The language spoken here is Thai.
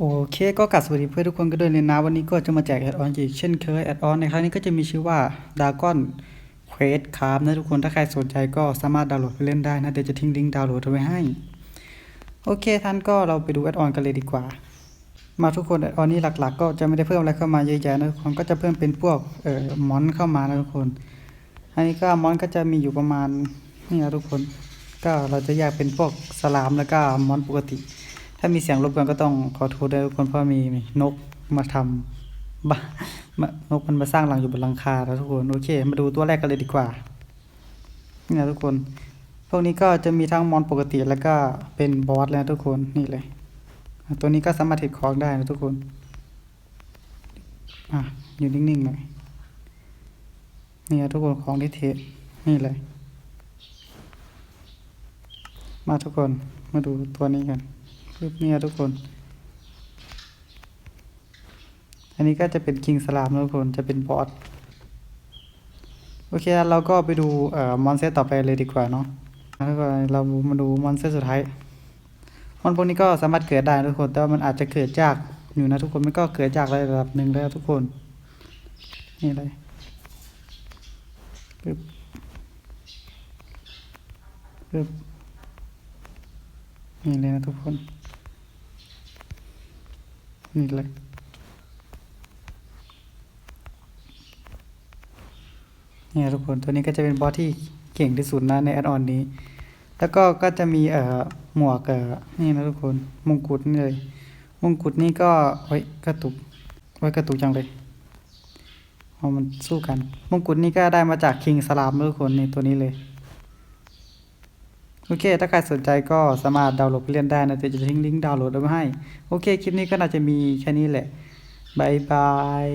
โอเคก็กลับสวัสดีเพื่อนทุกคนกันด้วยเลยนะ วันนี้ก็จะมาแจกแอดออนอีกเช่นเคยแอดออนในครั้งนี้ก็จะมีชื่อว่า Dragon Quest ครับนะทุกคนถ้าใครสนใจก็สามารถดาวน์โหลดไปเล่นได้นะเดี๋ยวจะทิ้งลิงก์ดาวน์โหลดไว้ให้ โอเคท่านก็เราไปดูแอดออนกันเลยดีกว่า มาทุกคนแอดออนนี้หลักๆ ก็จะไม่ได้เพิ่มอะไรเข้ามาเยอะแยะนะทุกคนก็จะเพิ่มเป็นพวกเอ่อมอนเข้ามานะทุกคนอันนี้ก็มอนก็จะมีอยู่ประมาณนี่นะทุกคน ก็เราจะแยกเป็นพวกสลามแล้วก็มอนปกติ ถ้ามีเสียงรบกวนก็ต้องขอโทษด้วยทุกคนเพราะมีนกมาทำบ้านกมันมาสร้างรังอยู่บนหลังคาแล้วทุกคนโอเค มาดูตัวแรกกันเลยดีกว่านี่นะทุกคน พวกนี้ก็จะมีทั้งมอนปกติแล้วก็เป็นบอสแล้วทุกคนนี่เลยตัวนี้ก็สามารถเห็ดของได้นะทุกคนอะอยู่นิ่งๆหน่อยนี่นะทุกคนของที่เทสนี่เลย มาทุกคนมาดูตัวนี้กัน รูปเนี่ยทุกคน อันนี้ก็จะเป็นคิงสลามทุกคนจะเป็นบอสโอเคเราก็ไปดูเอ่อมอนเซตต่อไปเลยดีกว่าเนาะแล้วก็เรามาดูมอนเซตสุดท้ายมอนพวกนี้ก็สามารถเกิดได้ทุกคน แต่ว่ามันอาจจะเกิดยากอยู่นะทุกคนมันก็เกิดยากระดับหนึ่งแล้วทุกคน นี่เลยปึ๊บปึ๊บนี่เลยนะทุกคน นี่เลยนี่นะทุกคนตัวนี้ก็จะเป็นบอสที่เก่งที่สุดนะในแอดออนนี้ แล้วก็ก็จะมีเอ่อหมวกเอ่อนี่นะทุกคนมงกุฎนี่เลยมงกุฎนี่ก็เฮ้ยกระตุกไว้ยกระตุกจังเลยเอมันสู้กันมงกุฎนี่ก็ได้มาจากคิงสลามทุกคนนี่ตัวนี้เลย โอเค ถ้าใครสนใจก็สามารถดาวน์โหลดไปเล่นได้นะเดี๋ยวจะทิ้งลิงก์ดาวน์โหลดเอาไว้ให้ โอเค คลิปนี้ก็น่าจะมีแค่นี้แหละบายบาย